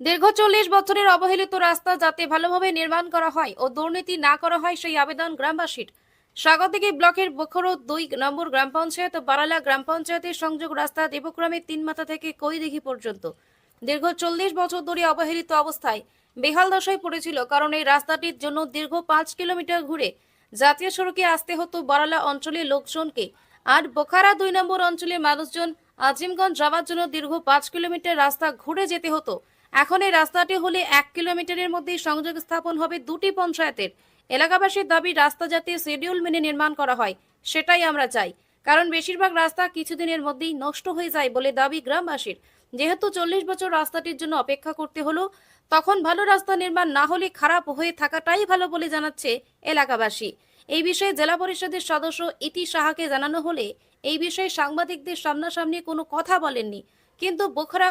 দীর্ঘ চল্লিশ বছরের অবহেলিত রাস্তা যাতে ভালোভাবে নির্মাণ করা হয় ও দুর্নীতি না করা হয় সেই আবেদন গ্রামবাসীর। স্বাগতিকি ব্লকের বখরো দুই নম্বর গ্রাম পঞ্চায়েত ও বারালা গ্রাম পঞ্চায়েতের সংযোগ রাস্তা দেবগ্রামের তিন মাথা থেকে কৈদিঘি পর্যন্ত। দীর্ঘ চল্লিশ বছর ধরে অবহেলিত অবস্থায় বেহাল দশায় পড়েছিল কারণ এই রাস্তাটির জন্য দীর্ঘ পাঁচ কিলোমিটার ঘুরে জাতীয় সড়কে আসতে হতো বারালা অঞ্চলের লোকজনকে। আর বোখারা দুই নম্বর অঞ্চলের মানুষজন আজিমগঞ্জ যাওয়ার জন্য দীর্ঘ পাঁচ কিলোমিটার রাস্তা ঘুরে যেতে হতো। এখন এই রাস্তাটি হলে এক কিলোমিটারের মধ্যেই সংযোগ স্থাপন হবে দুটি পঞ্চায়েতের। এলাকাবাসীর দাবি, রাস্তা যাতে শিডিউল মেনে নির্মাণ করা হয়, সেটাই আমরা চাই। কারণ বেশিরভাগ রাস্তা কিছুদিনের মধ্যেই নষ্ট হয়ে যায় বলে দাবি গ্রামবাসীর। যেহেতু চল্লিশ বছর রাস্তাটির জন্য অপেক্ষা করতে হলো, তখন ভালো রাস্তা নির্মাণ না হলে খারাপ হয়ে থাকাটাই ভালো বলে জানাচ্ছে এলাকাবাসী। এই বিষয়ে জেলা পরিষদের সদস্য ইতি সাহাকে জানানো হলে এই বিষয়ে সাংবাদিকদের সামনাসামনি কোনো কথা বলেননি। কিন্তু বোখরা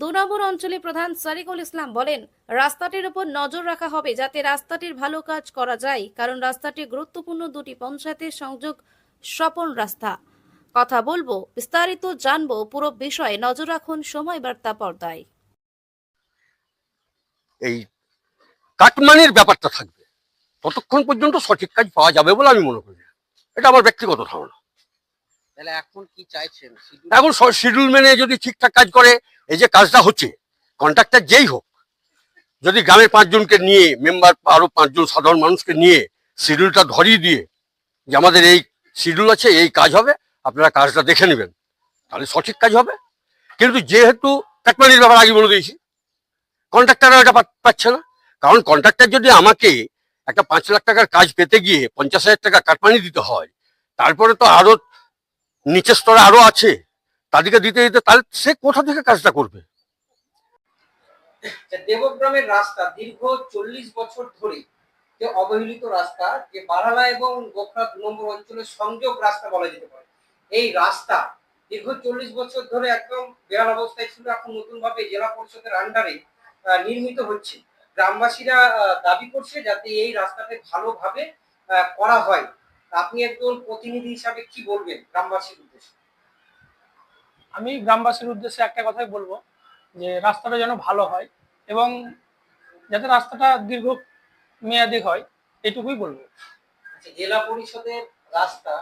দু নম্বর অঞ্চলে প্রধান সারিকুল ইসলাম বলেন, রাস্তাটির উপর নজর রাখা হবে যাতে রাস্তাটির ভালো কাজ করা যায়, কারণ রাস্তাটি গুরুত্বপূর্ণ দুটি পঞ্চায়েতের সংযোগ স্বপন রাস্তা। কথা বলব, বিস্তারিত জানব পুরো বিষয়ে, নজর রাখুন সময় বার্তা পর্দায়। এই কাটমানির ব্যাপারটা থাকবে। ততক্ষণ পর্যন্ত সঠিক কাজ পাওয়া যাবে বলে আমি মনে করি এটা আমার ব্যক্তিগত ধারণা। এখন শিডিউল মেনে যদি ঠিকঠাক কাজ করে, এই যে কাজটা হচ্ছে কন্ট্রাক্টর যেই হোক, যদি গ্রামের পাঁচজনকে নিয়ে মেম্বার আরও পাঁচজন সাধারণ মানুষকে নিয়ে শিডিউলটা ধরিয়ে দিয়ে, যে আমাদের এই শিডিউল আছে, এই কাজ হবে, আপনারা কাজটা দেখে নেবেন। তাহলে সঠিক কাজ হবে। কিন্তু যেহেতু কাটমানির ব্যাপার আগে বলে দিয়েছি কন্ট্রাক্টররা এটা পাচ্ছে না। কারণ কন্ট্রাক্টর যদি আমাকে একটা পাঁচ লাখ টাকার কাজ পেতে গিয়ে পঞ্চাশ হাজার টাকা কাটমানি দিতে হয়, তারপরে তো আরও নিচের স্তরে আরও আছে, তাদেরকে দিতে দিতে তাহলে সে কোথা থেকে কাজটা করবে? দেবগ্রামের রাস্তা দীর্ঘ চল্লিশ বছর ধরে যে অবহেলিত রাস্তা, যে বারালা এবং গোখরা দু নম্বর অঞ্চলের সংযোগ রাস্তা বলা যেতে পারে। এই রাস্তা দীর্ঘ চল্লিশ বছর ধরে একদম বেহাল অবস্থায় ছিল, এখন নতুন ভাবে জেলা পরিষদের আন্ডারে নির্মিত হচ্ছে। গ্রামবাসীরা দাবি করছে যাতে এই রাস্তাতে ভালোভাবে করা হয়। আপনি একজন প্রতিনিধি হিসাবে কি বলবেন গ্রামবাসীর উদ্দেশ্যে? আমি গ্রামবাসীর উদ্দেশ্যে একটা কথাই বলব যে রাস্তাটা যেন ভালো হয় এবং যাতে রাস্তাটা দীর্ঘ মেয়াদি হয় এটুকুই বলব। আচ্ছা, জেলা পরিষদের রাস্তা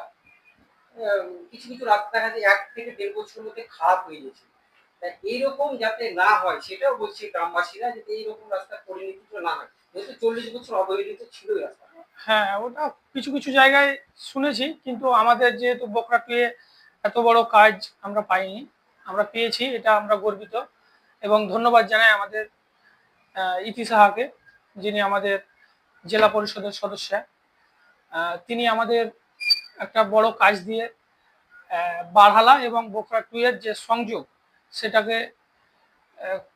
কিছু কিছু রাস্তা দেখা যায় এক থেকে দেড় বছর মধ্যে খারাপ হয়ে গেছে। এইরকম যাতে না হয় সেটাও বলছি গ্রামবাসীরা যাতে এইরকম রাস্তা পরিণতি না হয়। যেহেতু চল্লিশ বছর অবহেলিত ছিল রাস্তা হ্যাঁ ওটা কিছু কিছু জায়গায় শুনেছি কিন্তু আমাদের যেহেতু বকরাটুয়ে এত বড় কাজ আমরা পাইনি। আমরা পেয়েছি এটা আমরা গর্বিত। এবং ধন্যবাদ জানাই আমাদের ইতি সাহাকে যিনি আমাদের জেলা পরিষদের সদস্য। তিনি আমাদের একটা বড় কাজ দিয়ে আহ, বারহালা এবং বোকরা টু এর যে সংযোগ সেটাকে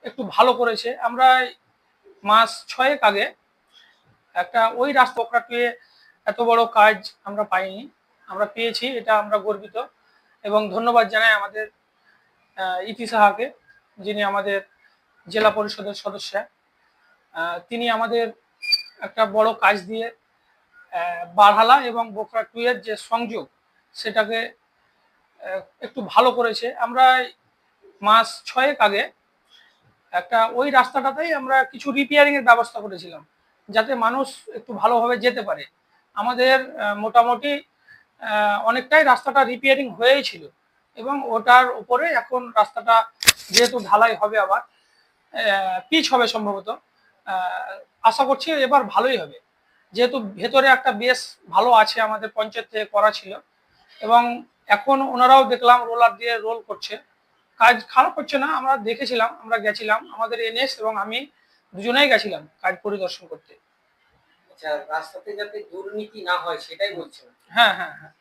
একটু ভালো করেছে। আমরা মাস ছয়েক আগে একটা ওই টু এত বড় কাজ আমরা পাইনি। আমরা পেয়েছি, এটা আমরা গর্বিত। এবং ধন্যবাদ জানাই আমাদের ইতি সাহাকে, যিনি আমাদের জেলা পরিষদের সদস্য। তিনি আমাদের একটা বড় কাজ দিয়ে বারহালা এবং বোকরা টুয়ের যে সংযোগ, সেটাকে একটু ভালো করেছে। আমরা মাস ছয়েক আগে একটা ওই রাস্তাটাতেই আমরা কিছু রিপেয়ারিংয়ের ব্যবস্থা করেছিলাম। যাতে মানুষ একটু ভালোভাবে যেতে পারে। আমাদের মোটামুটি অনেকটাই রাস্তাটা রিপেয়ারিং হয়েই ছিল এবং ওটার উপরে এখন রাস্তাটা যেহেতু ঢালাই হবে আবার পিচ হবে সম্ভবত আশা করছি এবার ভালোই হবে। যেহেতু ভেতরে একটা বেশ ভালো আছে আমাদের পঞ্চায়েত থেকে করা ছিল এবং এখন ওনারাও দেখলাম রোলার দিয়ে রোল করছে। কাজ খারাপ হচ্ছে না, আমরা দেখেছিলাম, আমরা গেছিলাম, আমাদের এনএস এবং আমি দুজনেই গেছিলাম কাজ পরিদর্শন করতে। আচ্ছা রাস্তাতে যাতে দুর্নীতি না হয় সেটাই বলছেন। হ্যাঁ হ্যাঁ হ্যাঁ।